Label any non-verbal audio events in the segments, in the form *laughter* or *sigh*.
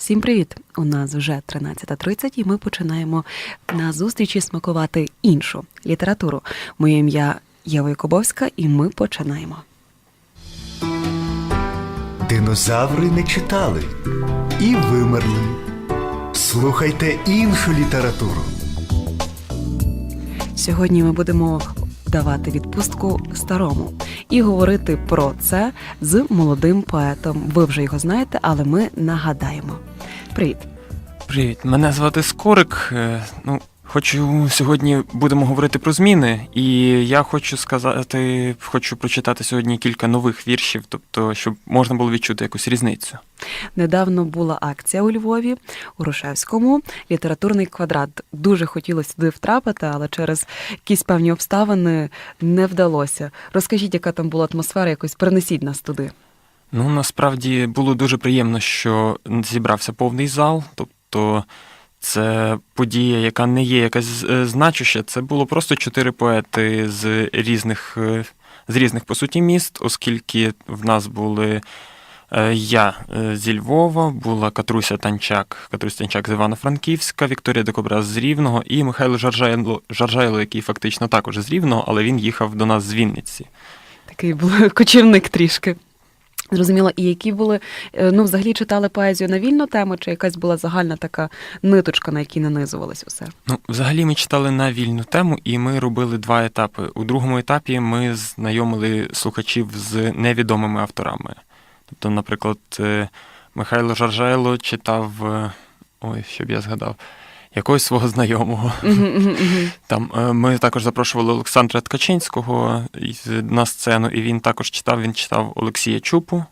Всім привіт! У нас вже 13.30 і ми починаємо на зустрічі смакувати іншу літературу. Моє ім'я Єва Якубовська, і ми починаємо. Динозаври не читали і вимерли. Слухайте іншу літературу. Сьогодні ми будемо давати відпустку старому і говорити про це з молодим поетом. Ви вже його знаєте, але ми нагадаємо. Привіт! Привіт, мене звати Скорик. Е, Ну, хочу сьогодні будемо говорити про зміни, і я хочу сказати, хочу прочитати сьогодні кілька нових віршів, тобто, щоб можна було відчути якусь різницю. Недавно була акція у Львові у Рушевському. Літературний квадрат. Дуже хотілося туди втрапити, але через якісь певні обставини не вдалося. Розкажіть, яка там була атмосфера, якось перенесіть нас туди. Ну, насправді було дуже приємно, що зібрався повний зал, тобто. Це подія, яка не є якась е, значуща. Це було просто чотири поети з різних, е, з різних по суті міст, оскільки в нас були е, я зі Львова, була Катруся Танчак, Катруся Танчак з Івано-Франківська, Вікторія Декобраз з Рівного і Михайло Жаржайло, Жаржайло, який фактично також з Рівного, але він їхав до нас з Вінниці. Такий був *laughs* кочівник трішки. Зрозуміло, і які були, е, ну, взагалі читали поезію на вільну тему, чи якась була загальна така ниточка, на якій нанизувалось усе? Ну, взагалі ми читали на вільну тему, і ми робили два етапи. У другому етапі ми знайомили слухачів з невідомими авторами. Тобто, наприклад, е, Михайло Жаржайло читав, е, ой, щоб я згадав, якогось свого знайомого. Там е, ми також запрошували Олександра Ткачинського на сцену, і він також читав. Він читав Олексія Чупу.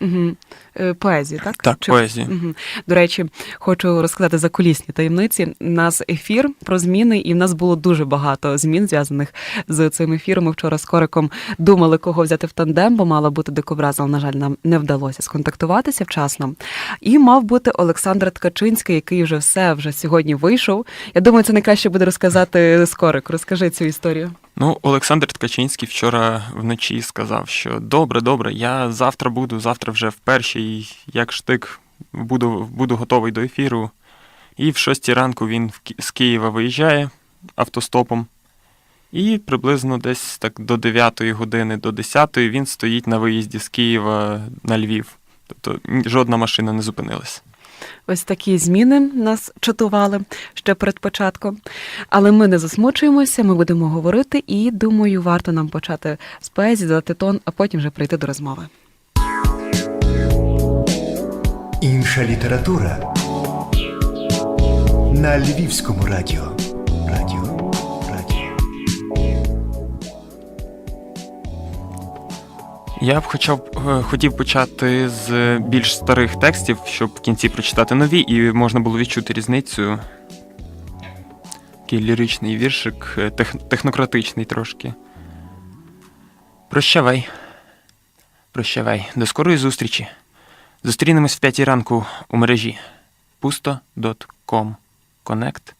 Мгм. Е, Поезію, так? Так, Чи- поезію. Мгм. До речі, хочу розказати за кулісні таємниці. У нас ефір про зміни, і в нас було дуже багато змін зв'язаних з цим ефіром. Ми вчора з Кориком думали, кого взяти в тандем, бо мала бути дикобраз, але, на жаль, нам не вдалося сконтактуватися вчасно. І мав бути Олександр Ткачинський, який вже все вже сьогодні вийшов. Я думаю, це найкраще буде розказати Скорик. Розкажи цю історію. Ну, Олександр Ткачинський вчора вночі сказав, що добре, добре, я завтра буду, завтра вже в першій, як штик, буду, буду готовий до ефіру. І в шостій ранку він з Києва виїжджає автостопом. І приблизно десь так до 9 години, до 10 він стоїть на виїзді з Києва на Львів. Тобто жодна машина не зупинилась. Ось такі зміни нас чатували ще перед початком. Але ми не засмучуємося, ми будемо говорити, і думаю, варто нам почати з поезії, дати тон, а потім вже прийти до розмови. Інша література на Львівському радіо. Я б хоча б е, хотів почати з більш старих текстів, щоб в кінці прочитати нові, і можна було відчути різницю. Такий ліричний віршик, е, тех, технократичний трошки. Прощавай. Прощавай. До скорої зустрічі. Зустрінемось в п'ятій ранку у мережі. Pusto.com Connect.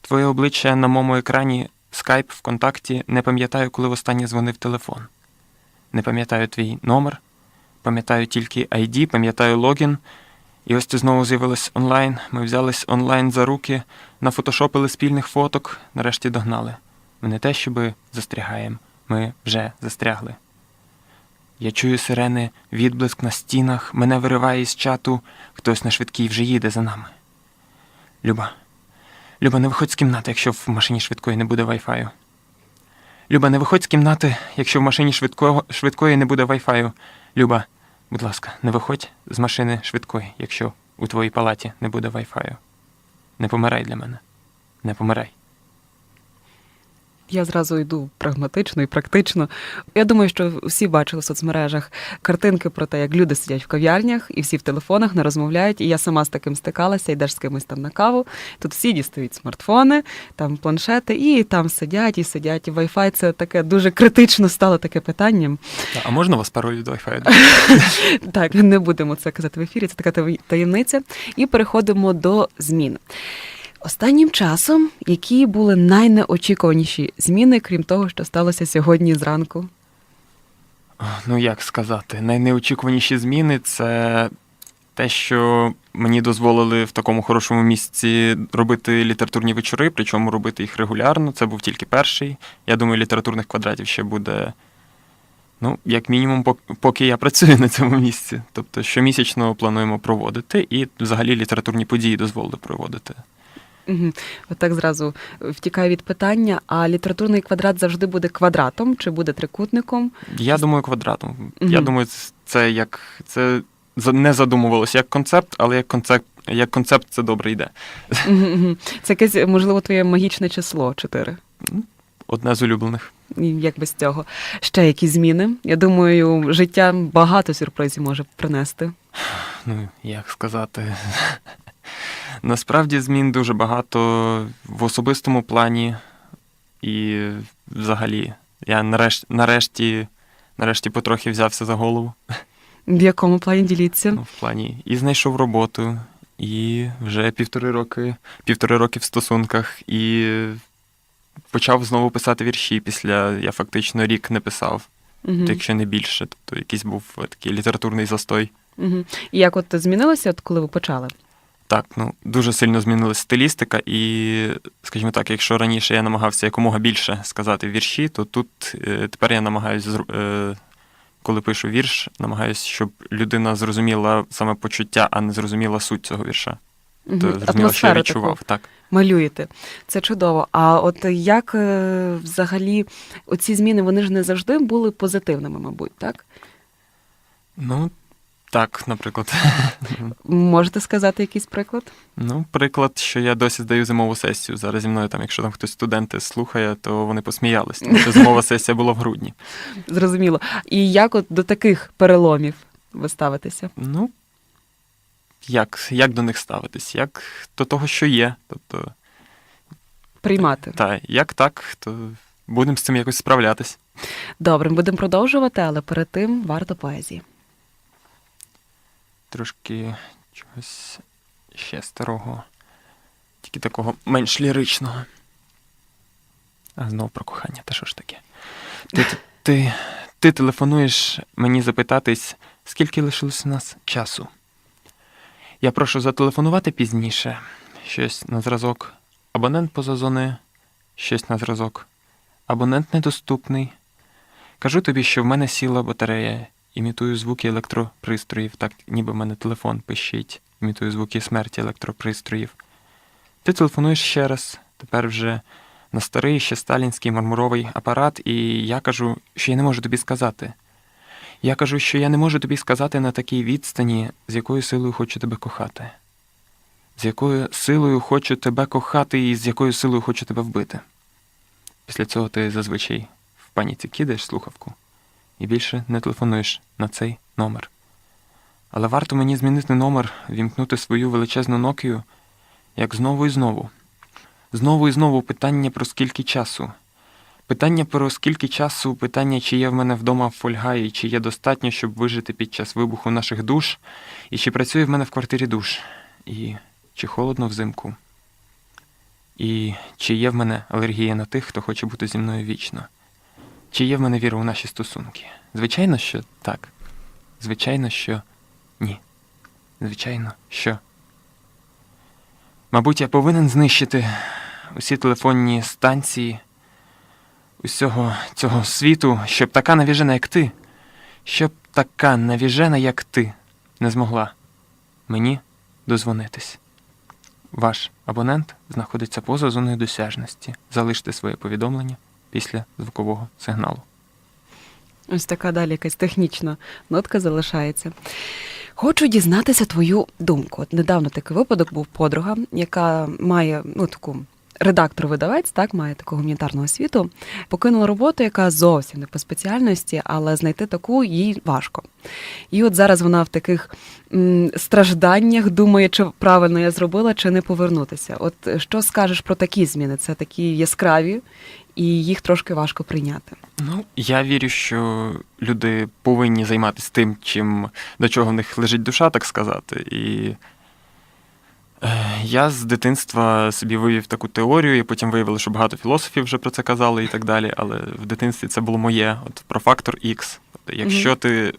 Твоє обличчя на моєму екрані, скайп, ВКонтакті. Не пам'ятаю, коли востаннє дзвонив телефон. Не пам'ятаю твій номер, пам'ятаю тільки ID, пам'ятаю логін. І ось ти знову з'явилась онлайн. Ми взялись онлайн за руки, нафотошопили спільних фоток, нарешті догнали. Ми не те, щоби застрягаєм, ми вже застрягли. Я чую сирени, відблиск на стінах, мене вириває із чату, хтось на швидкій вже їде за нами. Люба, Люба, не виходь з кімнати, якщо в машині швидкої не буде вайфаю. Люба, не виходь з кімнати, якщо в машині швидко... швидкої не буде вайфаю. Люба, будь ласка, не виходь з машини швидкої, якщо у твоїй палаті не буде вайфаю. Не помирай для мене. Не помирай. Я зразу йду прагматично і практично. Я думаю, що всі бачили в соцмережах картинки про те, як люди сидять в кав'ярнях і всі в телефонах не розмовляють. І я сама з таким стикалася, йдеш з кимось там на каву. Тут всі дістають смартфони, там планшети, і там сидять і сидять. І Wi-Fi це таке дуже критично стало таке питанням. А можна вас пароль від вайфаю? *laughs* Так, не будемо це казати в ефірі, це така таємниця. І переходимо до змін. Останнім часом, які були найнеочікуваніші зміни, крім того, що сталося сьогодні зранку? Ну як сказати, найнеочікуваніші зміни це те, що мені дозволили в такому хорошому місці робити літературні вечори, причому робити їх регулярно. Це був тільки перший. Я думаю, літературних квадратів ще буде. Ну, як мінімум, поки я працюю на цьому місці. Тобто щомісячно плануємо проводити, і взагалі літературні події дозволили проводити. Угу. От так зразу втікаю від питання. А літературний квадрат завжди буде квадратом чи буде трикутником? Я думаю, квадратом. Мгм. Я думаю, це- як це не задумувалося як концепт, але як концепт, як концепт це добре йде. Це якесь, можливо, твоє магічне число чотири. Одне з улюблених. Як без цього? Ще які зміни? Я думаю, життя багато сюрпризів може принести. Ну, як сказати. Насправді змін дуже багато в особистому плані і взагалі. Я нарешті, нарешті, нарешті потрохи взявся за голову. В якому плані діліться? Ну, в плані і знайшов роботу, і вже півтори роки, півтори роки в стосунках, і почав знову писати вірші після я фактично рік не писав, Угу. якщо не більше. Тобто якийсь був такий літературний застой. Угу. І як от змінилося, от коли ви почали? Так, ну дуже сильно змінилася стилістика, і, скажімо так, якщо раніше я намагався якомога більше сказати вірші, то тут е, тепер я намагаюся, е, коли пишу вірш, намагаюся, щоб людина зрозуміла саме почуття, а не зрозуміла суть цього вірша. Угу. То зрозуміла, що я відчував. Так. малюєте. Це чудово. А от як е, взагалі оці зміни вони ж не завжди були позитивними, мабуть, так? Ну, так, наприклад. Можете сказати якийсь приклад? Ну, приклад, що я досі здаю зимову сесію. Зараз зі мною там, якщо там хтось студенти слухає, то вони посміялись, тому що зимова сесія була в грудні. Зрозуміло. І як от до таких переломів ви ставитеся? Ну, як, як до них ставитись? Як до того, що є. Тобто, Приймати. та, як так, то будемо з цим якось справлятись. Добре, будемо продовжувати, але перед тим варто поезії. Трошки чогось ще старого, тільки такого менш ліричного. А знов про кохання, та що ж таке? Ти, ти, ти, ти телефонуєш мені запитатись, скільки лишилось у нас часу. Я прошу зателефонувати пізніше. Щось на зразок. Абонент поза зони, щось на зразок. Абонент недоступний. Кажу тобі, що в мене сіла батарея, імітую звуки електропристроїв, так ніби в мене телефон пищить, імітую звуки смерті електропристроїв. Ти телефонуєш ще раз, тепер вже на старий ще сталінський мармуровий апарат, і я кажу, що я не можу тобі сказати. Я кажу, що я не можу тобі сказати на такій відстані, з якою силою хочу тебе кохати. З якою силою хочу тебе кохати і з якою силою хочу тебе вбити. Після цього ти зазвичай в паніці кидаєш слухавку і більше не телефонуєш на цей номер. Але варто мені змінити номер, вімкнути свою величезну Нокію, як знову і знову. Знову і знову питання про скільки часу. Питання про скільки часу, питання, чи є в мене вдома фольга, і чи є достатньо, щоб вижити під час вибуху наших душ, і чи працює в мене в квартирі душ, і чи холодно взимку, і чи є в мене алергія на тих, хто хоче бути зі мною вічно. Чи є в мене віра у наші стосунки? Звичайно, що так. Звичайно, що ні. Звичайно, що. Мабуть, я повинен знищити усі телефонні станції усього цього світу, щоб така навіжена, як ти, щоб така навіжена, як ти, не змогла мені дозвонитись. Ваш абонент знаходиться поза зоною досяжності. Залиште своє повідомлення після звукового сигналу. Ось така далі якась технічна нотка залишається. Хочу дізнатися твою думку. От недавно такий випадок був подруга, яка має ну таку редактор-видавець, так має таку гуманітарну освіту. Покинула роботу, яка зовсім не по спеціальності, але знайти таку їй важко. І от зараз вона в таких м, стражданнях думає, чи правильно я зробила, чи не повернутися. От е, що скажеш про такі зміни? Це такі яскраві, і їх трошки важко прийняти. Ну, я вірю, що люди повинні займатися тим, чим до чого в них лежить душа, так сказати. І я з дитинства собі вивів таку теорію, і потім виявили, що багато філософів вже про це казали і так далі. Але в дитинстві це було моє, от про фактор X. Тобто, якщо ти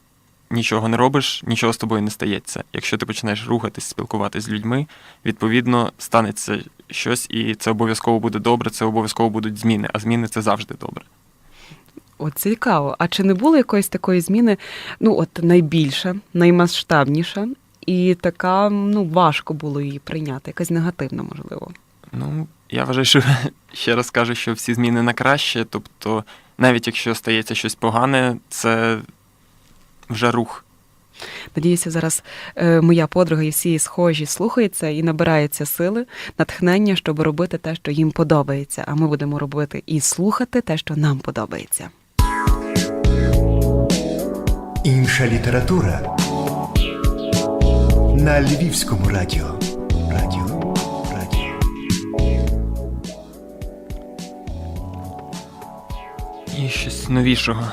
нічого не робиш, нічого з тобою не стається. Якщо ти починаєш рухатись, спілкуватись з людьми, відповідно станеться щось, і це обов'язково буде добре, це обов'язково будуть зміни, а зміни це завжди добре. От цікаво. А чи не було якоїсь такої зміни, ну от найбільша, наймасштабніша, і така, ну, важко було її прийняти, якась негативна, можливо. Ну, я вважаю, що *laughs* ще раз кажу, що всі зміни на краще. Тобто, навіть якщо стається щось погане, це вже рух. Надіюся, зараз е, моя подруга і всі схожі слухаються і набираються сили, натхнення, щоб робити те, що їм подобається. А ми будемо робити і слухати те, що нам подобається. Інша література на Львівському радіо. Радіо. Радіо. І щось новішого.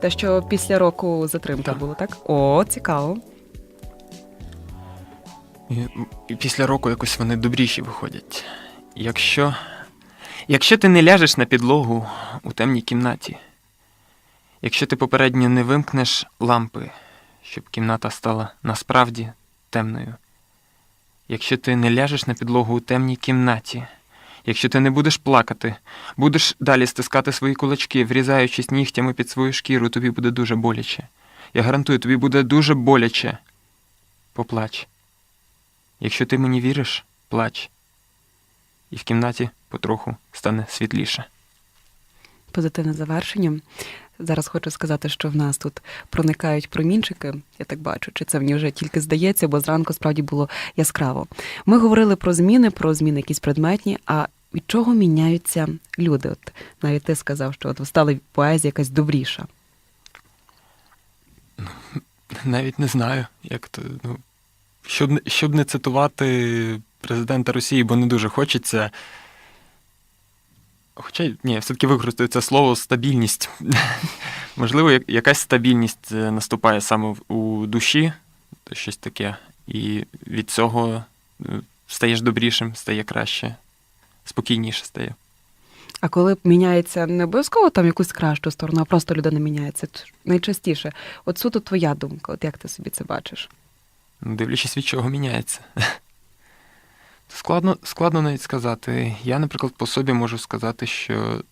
Те, що після року затримки Так. було, так? О, цікаво. І, і після року якось вони добріші виходять. Якщо, якщо ти не ляжеш на підлогу у темній кімнаті, якщо ти попередньо не вимкнеш лампи, щоб кімната стала насправді темною, якщо ти не ляжеш на підлогу у темній кімнаті, якщо ти не будеш плакати, будеш далі стискати свої кулачки, врізаючись нігтями під свою шкіру, тобі буде дуже боляче. Я гарантую, тобі буде дуже боляче. Поплач. Якщо ти мені віриш, плач. І в кімнаті потроху стане світліше. Позитивне завершення. Зараз хочу сказати, що в нас тут проникають промінчики, я так бачу, чи це мені вже тільки здається, бо зранку справді було яскраво. Ми говорили про зміни, про зміни якісь предметні. А від чого міняються люди? От навіть ти сказав, що от стала поезія якась добріша. Навіть не знаю, як то. Ну, щоб, щоб не цитувати президента Росії, бо не дуже хочеться. Хоча, ні, все-таки використаю це слово стабільність. *laughs* Можливо, якась стабільність е, наступає саме у душі, то щось таке. І від цього е, стаєш добрішим, стає краще, спокійніше стає. А коли міняється не обов'язково там якусь кращу сторону, а просто людина міняється, найчастіше. От суто твоя думка, от як ти собі це бачиш? Ну, Дивлячись, від чого міняється. *laughs* Складно, складно навіть сказати. Я, наприклад, по собі можу сказати, що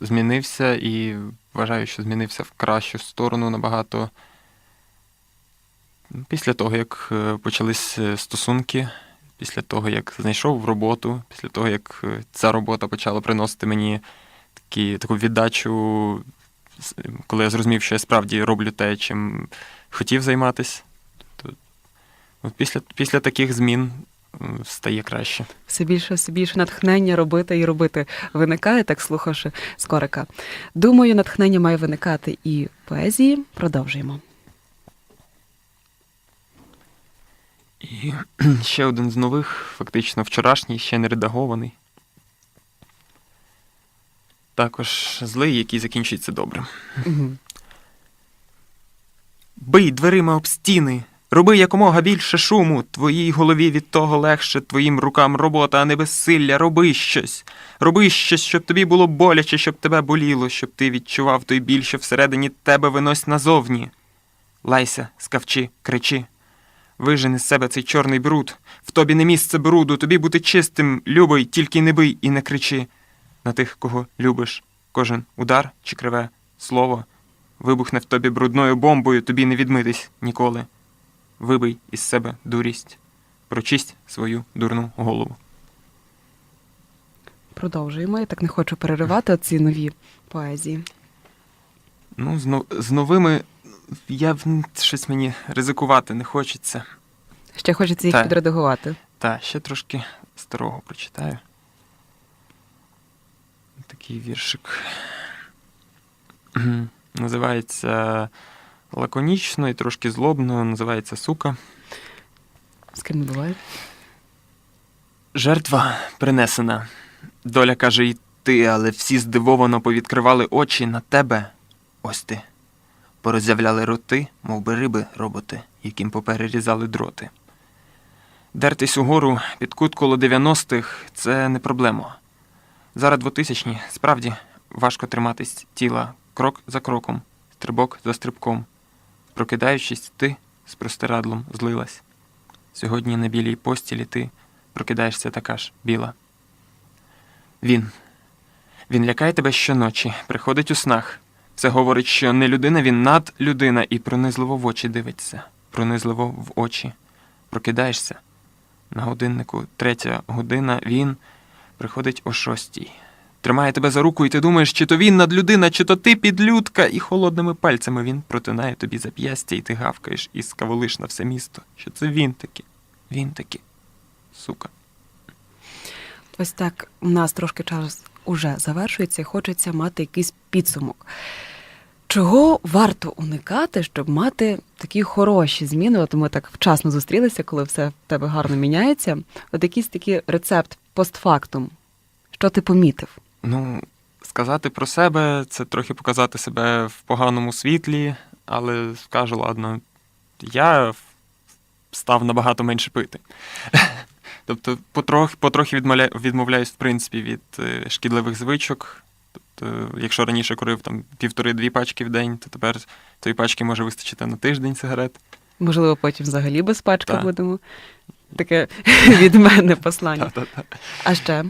змінився і вважаю, що змінився в кращу сторону набагато. Після того, як е, почались е, стосунки, після того, як знайшов роботу, після того, як е, ця робота почала приносити мені такі, таку віддачу, коли я зрозумів, що я справді роблю те, чим хотів займатися. То, от після, після таких змін стає краще. Все більше, все більше натхнення робити і робити виникає, так слухавши скорика. Думаю, натхнення має виникати і поезії. Продовжуємо. І *clears throat* ще один з нових, фактично вчорашній, ще не редагований. Також злий, який закінчується добре. Угу. Бий дверима об стіни, роби якомога більше шуму, твоїй голові від того легше, твоїм рукам робота, а не безсилля. Роби щось. Роби щось, щоб тобі було боляче, щоб тебе боліло, щоб ти відчував той біль, що всередині тебе винось назовні. Лайся, скавчи, кричи. Вижени з себе цей чорний бруд. В тобі не місце бруду, тобі бути чистим, любий, тільки не бий і не кричи. На тих, кого любиш, кожен удар чи криве слово вибухне в тобі брудною бомбою, тобі не відмитись ніколи. Вибий із себе дурість, прочисть свою дурну голову. Продовжуємо. Я так не хочу переривати ці нові поезії. Ну, з, но- з новими я в- щось мені ризикувати не хочеться. Ще хочеться їх Так. підредагувати. Та, ще трошки старого прочитаю. Такий віршик. Називається лаконічно і трошки злобно, називається Сука. З ким не буває? Жертва принесена. Доля каже йти, але всі здивовано повідкривали очі на тебе. Ось ти. Пороззявляли роти, мов би риби роботи, яким поперерізали дроти. Дертись угору під кут коло 90-х – це не проблема. Зараз 2000-ні, справді, важко триматись тіла крок за кроком, стрибок за стрибком. Прокидаючись, ти з простирадлом злилась. Сьогодні на білій постілі ти прокидаєшся така ж біла. Він. Він лякає тебе щоночі, приходить у снах. Все говорить, що не людина, він над людина, і пронизливо в очі дивиться, пронизливо в очі. Прокидаєшся. На годиннику третя година він приходить о шостій. Тримає тебе за руку, і ти думаєш, чи то він над людина, чи то ти підлюдка, і холодними пальцями він протинає тобі зап'ястя, і ти гавкаєш і скаволиш на все місто, що це він таки, він таки, сука. Ось так у нас трошки час уже завершується, і хочеться мати якийсь підсумок. Чого варто уникати, щоб мати такі хороші зміни? От ми так вчасно зустрілися, коли все в тебе гарно міняється. От якийсь такий рецепт постфактум. Що ти помітив? Ну, сказати про себе це трохи показати себе в поганому світлі, але скажу, ладно, я став набагато менше пити. *laughs* Тобто, потрохи, потрохи відмовляюсь, в принципі, від е, шкідливих звичок. Тобто, якщо раніше курив там півтори-дві пачки в день, то тепер тої пачки може вистачити на тиждень сигарет. Можливо, потім взагалі без пачки будемо. *laughs* Таке *laughs* від мене послання. А ще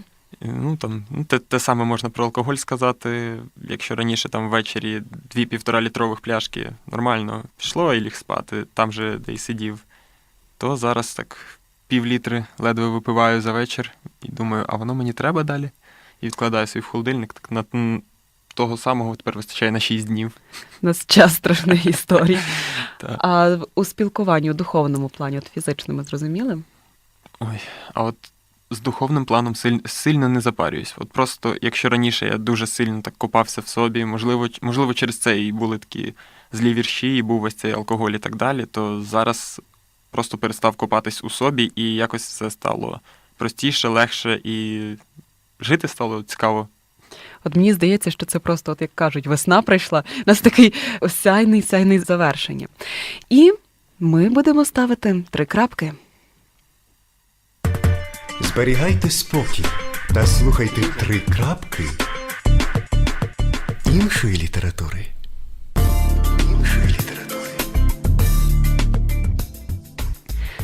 Ну, там, ну, те, те саме можна про алкоголь сказати. Якщо раніше там ввечері дві півтора літрових пляшки нормально пішло і ліг спати, там же де й сидів, то зараз так пів літри ледве випиваю за вечір і думаю, а воно мені треба далі? І відкладаю свій в холодильник. Так на того самого тепер вистачає на 6 днів. у нас час страшних історій. *laughs* Та. А у спілкуванні у духовному плані, от фізично ми зрозуміли? Ой, а от з духовним планом силь- сильно не запарююсь. От просто, якщо раніше я дуже сильно так копався в собі, можливо, можливо, через це і були такі злі вірші, і був весь цей алкоголь і так далі, то зараз просто перестав копатись у собі, і якось все стало простіше, легше, і жити стало цікаво. От мені здається, що це просто, от як кажуть, весна прийшла, у нас такий осяйний сяйний завершення. І ми будемо ставити три крапки. Зберігайте спокій та слухайте три крапки іншої літератури.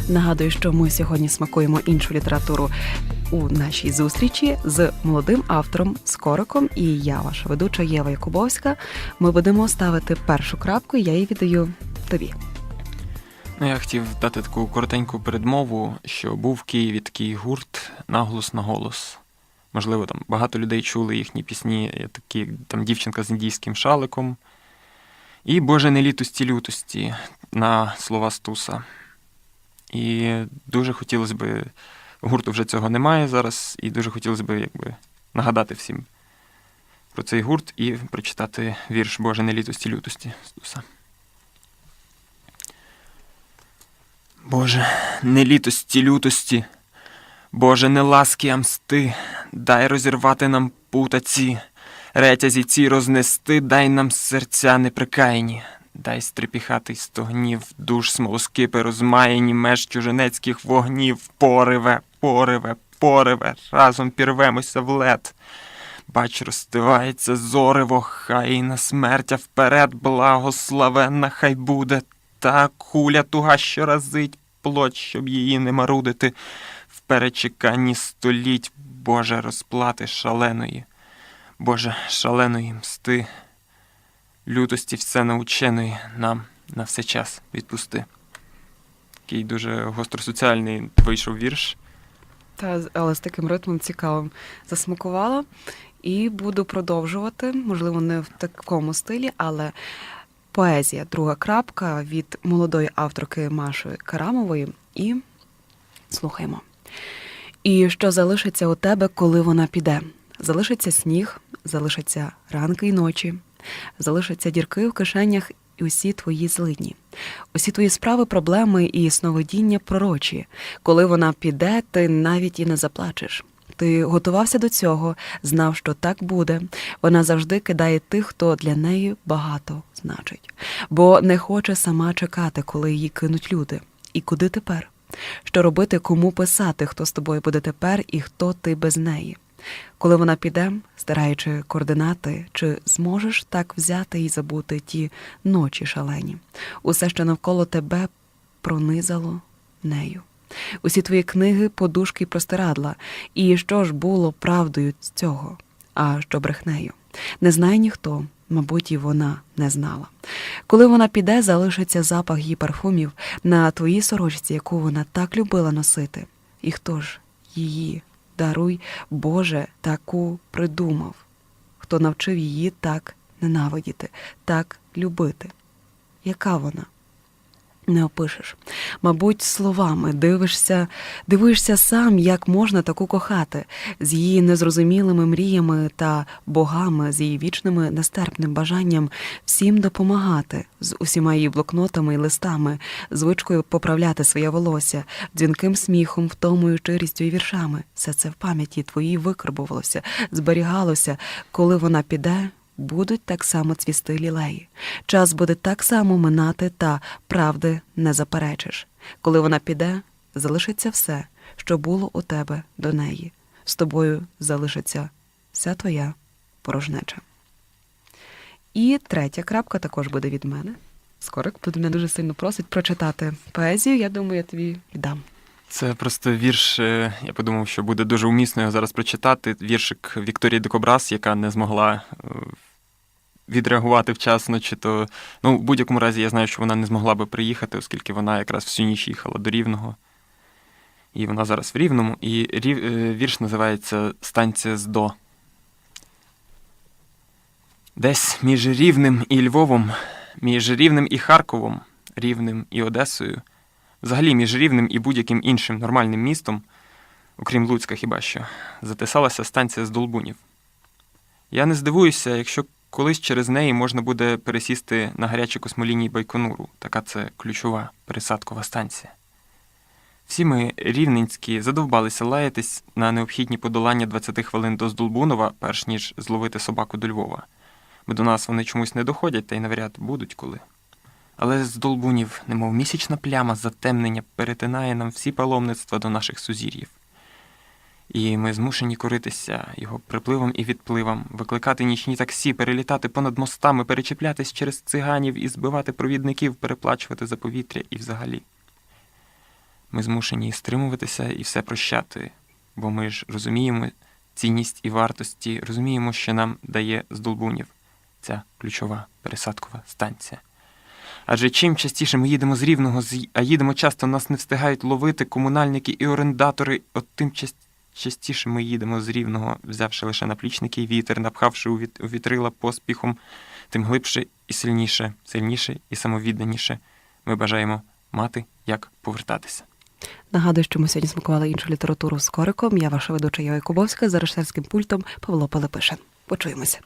Нагадую, що ми сьогодні смакуємо іншу літературу у нашій зустрічі з молодим автором Скориком і я, ваша ведуча Єва Якубовська. Ми будемо ставити першу крапку, я її віддаю тобі. Ну, я хотів дати таку коротеньку передмову, що був в Києві такий гурт наголос на голос. Можливо, там багато людей чули їхні пісні, такі там дівчинка з індійським шаликом. І Боже не літості лютості на слова Стуса. І дуже хотілося б, гурту вже цього немає зараз, і дуже хотілося б якби, нагадати всім про цей гурт і прочитати вірш Боже не літості лютості Стуса. Боже, не літості лютості, Боже, не ласки, а мсти, дай розірвати нам путаці, ретязі ці рознести, дай нам серця неприкаяні, дай стрепіхатий стогнів, душ смолоскипи розмаяні, меж чуженецьких вогнів, пориве, пориве, пориве, разом пірвемося в лед. Бач, розстивається зориво, хай на смертя вперед, благословенна хай буде та куля туга, що разить плоть, щоб її не марудити, в перечеканні століть, Боже, розплати шаленої, Боже, шаленої мсти, лютості все наученої нам на все час відпусти. Такий дуже гостросоціальний вийшов вірш. Та але з таким ритмом цікавим засмакувала. І буду продовжувати, можливо, не в такому стилі, але поезія, друга крапка від молодої авторки Маші Карамової. І слухаємо. І що залишиться у тебе, коли вона піде? Залишиться сніг, залишаться ранки й ночі, залишаться дірки в кишенях і усі твої злидні. Усі твої справи, проблеми і сновидіння пророчі. Коли вона піде, ти навіть і не заплачеш. Ти готувався до цього, знав, що так буде. Вона завжди кидає тих, хто для неї багато значить, бо не хоче сама чекати, коли її кинуть люди. І куди тепер? Що робити, кому писати, хто з тобою буде тепер і хто ти без неї? Коли вона піде, стираючи координати, чи зможеш так взяти і забути ті ночі шалені, усе, що навколо тебе пронизало нею. Усі твої книги, подушки й простирадла. І що ж було правдою цього, а що брехнею? Не знає ніхто, мабуть, і вона не знала. Коли вона піде, залишиться запах її парфумів на твоїй сорочці, яку вона так любила носити. І хто ж її, даруй, Боже, таку придумав? Хто навчив її так ненавидіти, так любити? Яка вона? Не опишеш. Мабуть, словами дивишся, дивишся сам, як можна таку кохати, з її незрозумілими мріями та богами, з її вічними нестерпним бажанням всім допомагати, з усіма її блокнотами і листами, звичкою поправляти своє волосся, дзвінким сміхом, втомою, щирістю і віршами. Все це в пам'яті твоїй викарбувалося, зберігалося, коли вона піде, будуть так само цвісти лілеї. Час буде так само минати, та правди не заперечиш. Коли вона піде, залишиться все, що було у тебе до неї. З тобою залишиться вся твоя порожнеча. І третя крапка також буде від мене. Скорик тут мене дуже сильно просить прочитати поезію. Я думаю, я тобі віддам. Це просто вірш. е, Я подумав, що буде дуже умісно його зараз прочитати. Віршик Вікторії Дикобраз, яка не змогла е, відреагувати вчасно, чи то. Ну, в будь-якому разі, я знаю, що вона не змогла би приїхати, оскільки вона якраз всю ніч їхала до Рівного. І вона зараз в Рівному. І рів... е, вірш називається Станція з до. Десь між Рівнем і Львовом, між Рівнем і Харковом, Рівнем і Одесою, взагалі між Рівнем і будь-яким іншим нормальним містом, окрім Луцька хіба що, затисалася станція з Долбунів. Я не здивуюся, якщо колись через неї можна буде пересісти на гарячі космолінії Байконуру. Така це ключова пересадкова станція. Всі ми рівненські задовбалися лаятись на необхідні подолання 20 хвилин до Здолбунова, перш ніж зловити собаку до Львова. Бо до нас вони чомусь не доходять та й навряд будуть коли. Але з Долбунів, немов місячна пляма затемнення, перетинає нам всі паломництва до наших сузір'їв. І ми змушені коритися його припливом і відпливом, викликати нічні таксі, перелітати понад мостами, перечіплятись через циганів і збивати провідників, переплачувати за повітря і взагалі. Ми змушені стримуватися і все прощати, бо ми ж розуміємо цінність і вартості, розуміємо, що нам дає з Долбунів ця ключова пересадкова станція. Адже чим частіше ми їдемо з рівного, а їдемо часто, нас не встигають ловити комунальники і орендатори, от тим част- частіше ми їдемо з рівного, взявши лише наплічники і вітер, напхавши у вітрила поспіхом, тим глибше і сильніше, сильніше і самовідданіше ми бажаємо мати, як повертатися. Нагадую, що ми сьогодні смакували іншу літературу з Кориком. Я ваша ведуча Йоя Кубовська за режисерським пультом Павло Пилипишин. Почуємося.